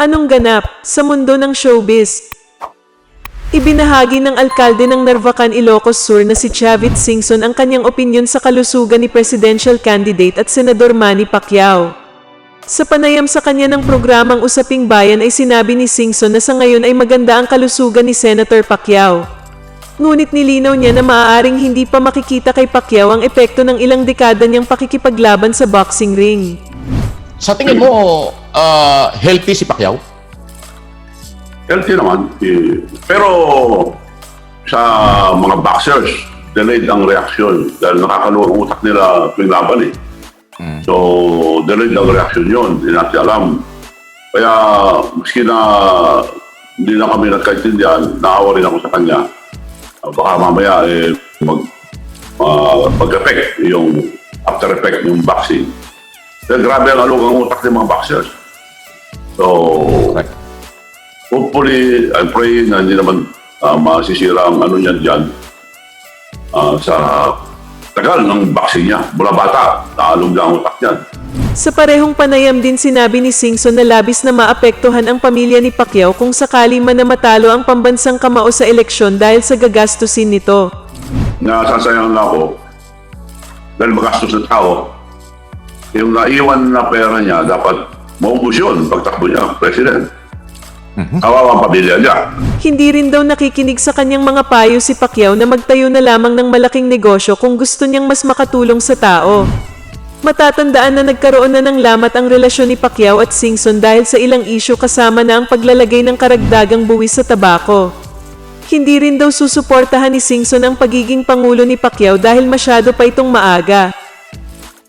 Anong ganap sa mundo ng showbiz? Ibinahagi ng alkalde ng Narvacan Ilocos Sur na si Chavit Singson ang kanyang opinyon sa kalusugan ni presidential candidate at Senador Manny Pacquiao. Sa panayam sa kanya ng programang Usaping Bayan ay sinabi ni Singson na sa ngayon ay maganda ang kalusugan ni Senator Pacquiao. Ngunit nilinaw niya na maaaring hindi pa makikita kay Pacquiao ang epekto ng ilang dekada niyang pakikipaglaban sa boxing ring. Sa tingin mo, ah, healthy si Pacquiao? Healthy naman. eh, Pero sa mga boxers, delayed ang reaksyon dahil nakakaluwa ang utak nila tuwing laban eh. So, delayed ang reaksyon yun. Hindi natin alam. Kaya, maski na hindi na kami nagkaintindihan, naawa rin ako sa kanya. Ah, baka mamaya eh, mag, ah, mag-effect yung after effect yung boxing. Dahil grabe ang alugang utak ng mga boxers. So, hopefully, I'm praying na hindi naman ah, masisira ang ano niyan dyan ah, sa tagal ng boxing niya. Mula bata, naalog na ang utak niyan. Sa parehong panayam din sinabi ni Singson na labis na maapektuhan ang pamilya ni Pacquiao kung sakali man na matalo ang pambansang kamao sa eleksyon dahil sa gagastusin nito. Nasasayang na ako dahil magastos ng tao. Yung naiwan na pera niya, dapat maubos yun pagtakbo niya, president. Kawawa ang pamilya niya. Hindi rin daw nakikinig sa kanyang mga payo si Pacquiao na magtayo na lamang ng malaking negosyo kung gusto niyang mas makatulong sa tao. Matatandaan na nagkaroon na ng lamat ang relasyon ni Pacquiao at Singson dahil sa ilang isyu kasama na ang paglalagay ng karagdagang buwis sa tabako. Hindi rin daw susuportahan ni Singson ang pagiging pangulo ni Pacquiao dahil masyado pa itong maaga.